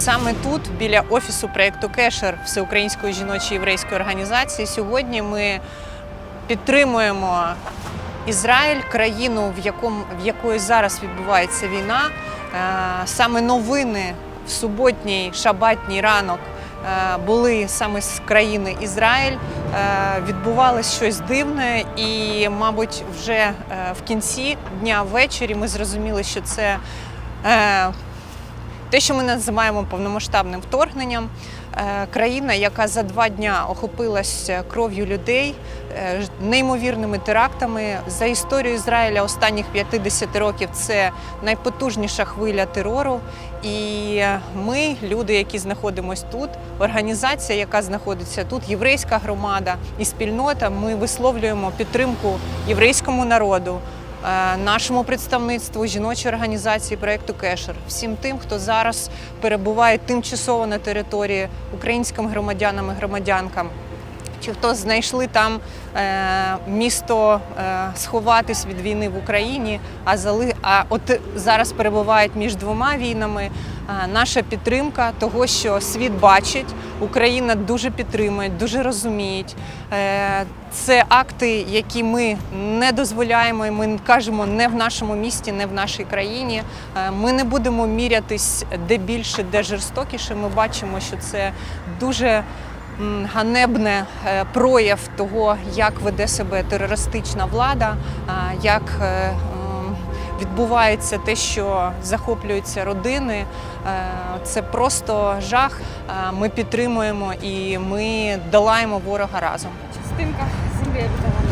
Саме тут, біля офісу проєкту Кешер Всеукраїнської жіночої єврейської організації, сьогодні ми підтримуємо Ізраїль, країну, в, якому, в якої зараз відбувається війна. Е, Саме новини в суботній шабатній ранок е, були саме з країни Ізраїль. Е, Відбувалось щось дивне, і, мабуть, вже в кінці дня ввечері ми зрозуміли, що це. Е, те, що ми називаємо повномасштабним вторгненням, Е, країна, яка за два дня охопилась кров'ю людей, е, неймовірними терактами за історію Ізраїля останніх 50 років це найпотужніша хвиля терору. І ми, люди, які знаходимося тут, організація, яка знаходиться тут, єврейська громада і спільнота, ми висловлюємо підтримку єврейському народу е, нашому представництву жіночої організації проєкту Кешер, всім тим, хто зараз перебуває тимчасово на території українським громадянам і громадянкам. Чи хто знайшли там е, місто е, сховатись від війни в Україні, а зали, а от зараз перебувають між двома війнами. Е, наша підтримка того, що світ бачить, Україна дуже підтримує, дуже розуміють. Е, це акти, які ми не дозволяємо, і ми кажемо не в нашому місті, не в нашій країні. Ми не будемо мірятись де більше, де жорстокіше. Ми бачимо, що це дуже ганебне е, прояв того, як веде себе терористична влада, як е, відбувається те, що захоплюються родини. Е, Це просто жах. Ми підтримуємо і ми долаємо ворога разом. Частинка землі віддала.